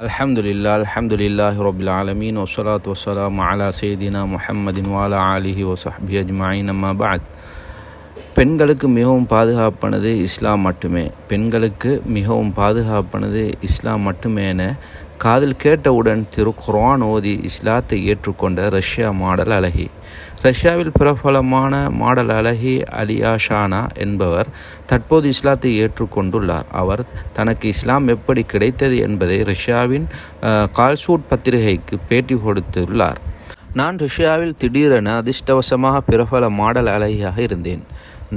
அல்ஹம்துலில்லா அல்ஹம்துலில்லாஹ் ரபில் ஆலமீன் வசலாத் வசலாம் அலா செய்தினா முஹம்மதின் வாலா அலிஹி வசஹபி அஜ்மாயின் அம்மா பாத் பெண்களுக்கு மிகவும் பாதுகாப்பானது இஸ்லாம் மட்டுமே. பெண்களுக்கு மிகவும் பாதுகாப்பானது இஸ்லாம் மட்டுமே என காதில் கேட்டவுடன் திரு குரான் ஓதி இஸ்லாத்தை ஏற்றுக்கொண்ட ரஷ்யா மாடல் அழகி. ரஷ்யாவில் பிரபலமான மாடல் அழகி அலியா ஷானா என்பவர் தற்போது இஸ்லாத்தை ஏற்றுக்கொண்டுள்ளார். அவர் தனக்கு இஸ்லாம் எப்படி கிடைத்தது என்பதை ரஷ்யாவின் கால்சூட் பத்திரிகைக்கு பேட்டி கொடுத்துள்ளார். நான் ரஷ்யாவில் திடீரென அதிர்ஷ்டவசமாக பிரபல மாடல் அழகியாக இருந்தேன்.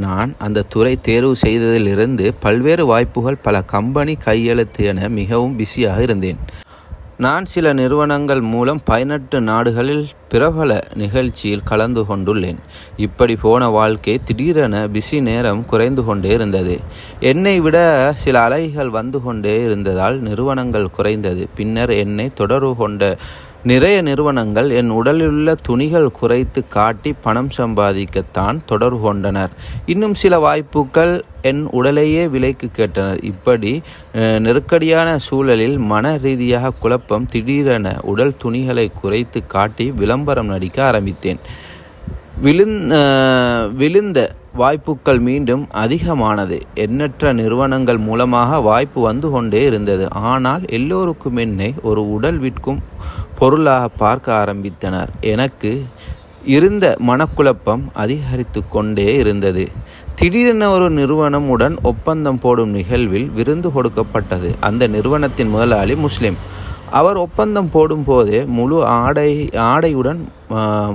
நான் அந்த துறை தேர்வு செய்ததிலிருந்து பல்வேறு வாய்ப்புகள் பல கம்பெனி கையெழுத்து என மிகவும் பிஸியாக இருந்தேன். நான் சில நிறுவனங்கள் மூலம் பதினெட்டு நாடுகளில் பிரபல நிகழ்ச்சியில் கலந்து கொண்டுள்ளேன். இப்படி போன வாழ்க்கை திடீரென பிஸி நேரம் குறைந்து கொண்டே இருந்தது. என்னை விட சில அலைகள் வந்து கொண்டே இருந்ததால் நிறுவனங்கள் குறைந்தது. பின்னர் என்னை தொடர்பு கொண்ட நிறைய நிறுவனங்கள் என் உடலிலுள்ள துணிகள் குறைத்து காட்டி பணம் சம்பாதிக்கத்தான் தொடர்பு கொண்டனர். இன்னும் சில வாய்ப்புகள் என் உடலையே விலைக்கு கேட்டனர். இப்படி நெருக்கடியான சூழலில் மன ரீதியாக குழப்பம் திடீரென உடல் துணிகளை குறைத்து காட்டி விளம்பரம் நடிக்க ஆரம்பித்தேன். விழுந் விழுந்த வாய்ப்புகள் மீண்டும் அதிகமானது. எண்ணற்ற நிறுவனங்கள் மூலமாக வாய்ப்பு வந்து கொண்டே இருந்தது. ஆனால் எல்லோருக்கும் என்னை ஒரு உடல் விற்கும் பொருளாக பார்க்க ஆரம்பித்தனர். எனக்கு இருந்த மனக்குழப்பம் அதிகரித்து கொண்டே இருந்தது. திடீரென ஒரு நிறுவனம் உடன் ஒப்பந்தம் போடும் நிகழ்வில் விருந்து கொடுக்கப்பட்டது. அந்த நிறுவனத்தின் முதலாளி முஸ்லிம். அவர் ஒப்பந்தம் போடும்போது முழு ஆடை ஆடையுடன்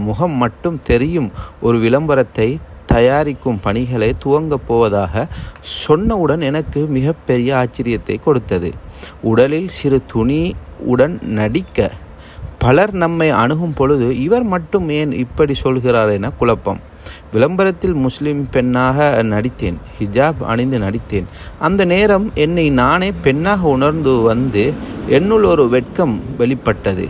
முகம் மட்டும் தெரியும் ஒரு விளம்பரத்தை தயாரிக்கும் பணிகளை துவங்கப் போவதாக சொன்னவுடன் எனக்கு மிகப்பெரிய ஆச்சரியத்தை கொடுத்தது. உடலில் சிறு துணி உடன் நடிக்க பலர் நம்மை அணுகும் பொழுது இவர் மட்டும் ஏன் இப்படி சொல்கிறார் என குழப்பம். விளம்பரத்தில் முஸ்லிம் பெண்ணாக நடித்தேன் ஹிஜாப் அணிந்து நடித்தேன். அந்த நேரம் என்னை நானே பெண்ணாக உணர்ந்து வந்து என்னுள் ஒரு வெட்கம் வெளிப்பட்டது.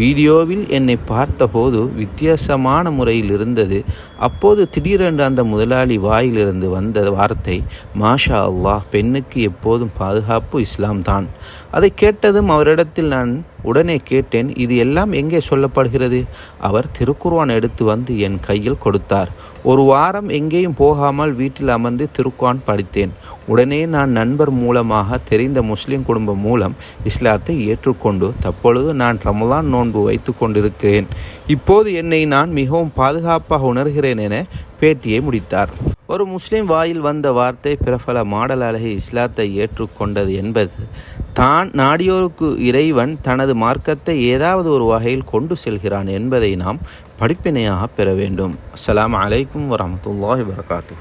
வீடியோவில் என்னை பார்த்தபோது வித்தியாசமான முறையில் இருந்தது. அப்போது திடீரென்று அந்த முதலாளி வாயிலிருந்து வந்த வார்த்தை மாஷா அல்லாஹ் பெண்ணுக்கு எப்போதும் பாதுகாப்பு இஸ்லாம் தான். அதை கேட்டதும் அவரிடத்தில் நான் உடனே கேட்டேன் இது எல்லாம் எங்கே சொல்லப்படுகிறது? அவர் திருக்குர்வான் எடுத்து வந்து என் கையில் கொடுத்தார். ஒரு வாரம் எங்கேயும் போகாமல் வீட்டில் அமர்ந்து திருக்குவான் படித்தேன். உடனே நான் நண்பர் மூலமாக தெரிந்த முஸ்லிம் குடும்பம் மூலம் இஸ்லாத்தை ஏற்றுக்கொண்டு தற்பொழுது நான் ரமலான் நோன்பு வைத்து கொண்டிருக்கிறேன். இப்போது என்னை நான் மிகவும் பாதுகாப்பாக உணர்கிறேன் என பேட்டியை முடித்தார். ஒரு முஸ்லீம் வாயில் வந்த வார்த்தை பிரபல மாடல் அழகி இஸ்லாத்தை ஏற்றுக்கொண்டது என்பது. தான் நாடியோருக்கு இறைவன் தனது மார்க்கத்தை ஏதாவது ஒரு வகையில் கொண்டு செல்கிறான் என்பதை நாம் படிப்பினையாக பெற வேண்டும். அஸ்லாம் அலைக்கும் வரமத்துல்லாஹி வரகாத்து